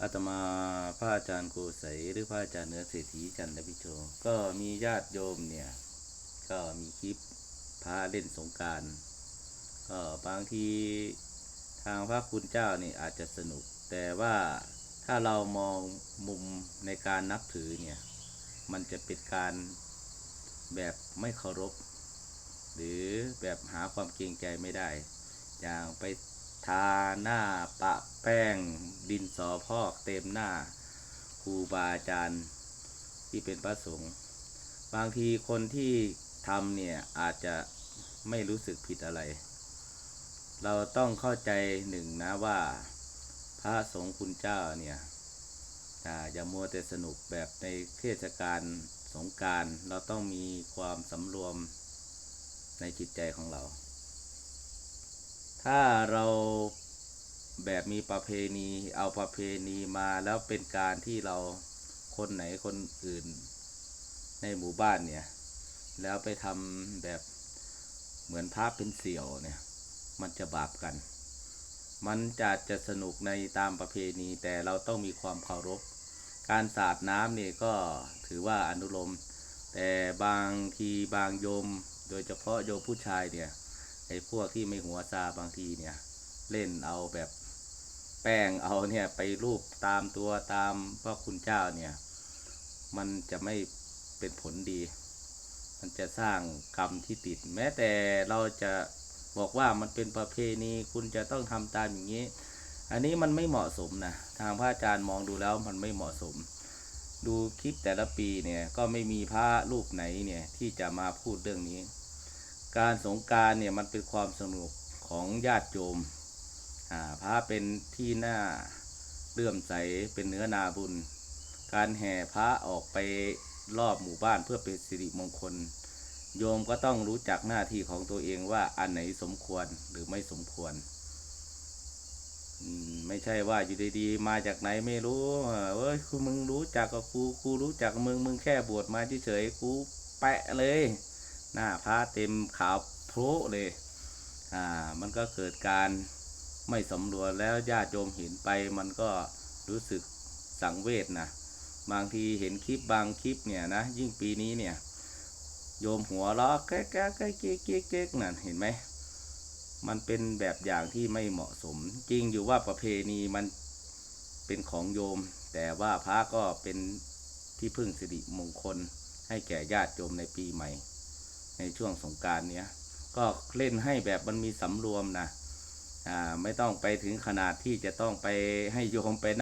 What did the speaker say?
อาตมาพระอาจารย์โกใสยหรือพระอาจารย์เนื้อเศรษฐีจันทพิโชก็มีญาติโยมเนี่ย ก็มีคลิปพาเล่นสงการก็บางทีทางพระคุณเจ้านี่อาจจะสนุก แต่ว่าถ้าเรามองมุมในการนับถือเนี่ย มันจะเป็นการแบบไม่เคารพ หรือแบบหาความเกรงใจไม่ได้ อย่างไป ทาหน้าปะแป้งดินสอพอกเต็มหน้าครูบาอาจารย์ที่เป็นพระสงฆ์บางทีคนที่ทำเนี่ยอาจจะไม่รู้สึกผิดอะไร เราต้องเข้าใจหนึ่งนะว่า พระสงฆ์คุณเจ้าเนี่ยอย่ามัวแต่สนุกแบบในเทศกาลสงการเราต้องมีความสำรวมในจิตใจของเรา ถ้าเราแบบมีประเพณีเอาประเพณีมาแล้วเป็นการที่เราคนไหนคนอื่นในหมู่บ้านเนี่ย แล้วไปทำแบบเหมือนภาพเป็นเสี่ยวเนี่ย มันจะบาปกัน มันจะจะสนุกในตามประเพณีแต่เราต้องมีความเคารพ การสาดน้ำเนี่ยก็ถือว่าอนุโลมแต่บางทีบางโยมโดยเฉพาะโยมผู้ชายเนี่ย ไอ้พวกที่ไม่หัวซาบางทีเนี่ย เล่นเอาแบบแป้งเอาเนี่ยไปรูปตามตัวตามพระคุณเจ้าเนี่ย มันจะไม่เป็นผลดี มันจะสร้างกรรมที่ติด แม้แต่เราจะบอกว่ามันเป็นประเพณีคุณจะต้องทำตามอย่างนี้ อันนี้มันไม่เหมาะสมนะทางพระอาจารย์มองดูแล้วมันไม่เหมาะสม ดูคลิปแต่ละปีเนี่ยก็ไม่มีพระรูปไหนเนี่ยที่จะมาพูดเรื่องนี้ การสงการเนี่ยมันเป็นความสนุกของญาติโยมอ่าพระเป็นที่หน้าเลื่อมใสเป็นเนื้อนาบุญ การแห่พระออกไปรอบหมู่บ้านเพื่อเป็นสิริมงคล โยมก็ต้องรู้จักหน้าที่ของตัวเองว่าอันไหนสมควรหรือไม่สมควร ไม่ใช่ว่าอยู่ดีๆมาจากไหนไม่รู้เอ้ยคือมึงรู้จักกับครูครูรู้จักมึงมึงแค่บวชมาเฉยๆครูแปะเลย หน้าพระเต็มขาวโพรเลย อ่า มันก็เกิดการไม่สำรวจแล้วญาติโยมเห็นไป มันก็รู้สึกสังเวชนะ บางทีเห็นคลิปบางคลิปเนี่ยนะ ยิ่งปีนี้เนี่ย โยมหัวเราะแก๊กแก๊กแก๊กเก๊กเก๊กเก๊กนั่นเห็นไหม มันเป็นแบบอย่างที่ไม่เหมาะสม จริงอยู่ว่าประเพณีมันเป็นของโยม แต่ว่าพระก็เป็นที่พึ่งสิริมงคลให้แก่ญาติโยมในปีใหม่ ในช่วงสงการเนี้ยก็เล่นให้แบบมันมีสำรวมนะ อ่า ไม่ต้องไปถึงขนาดที่จะต้องไปให้โยมไป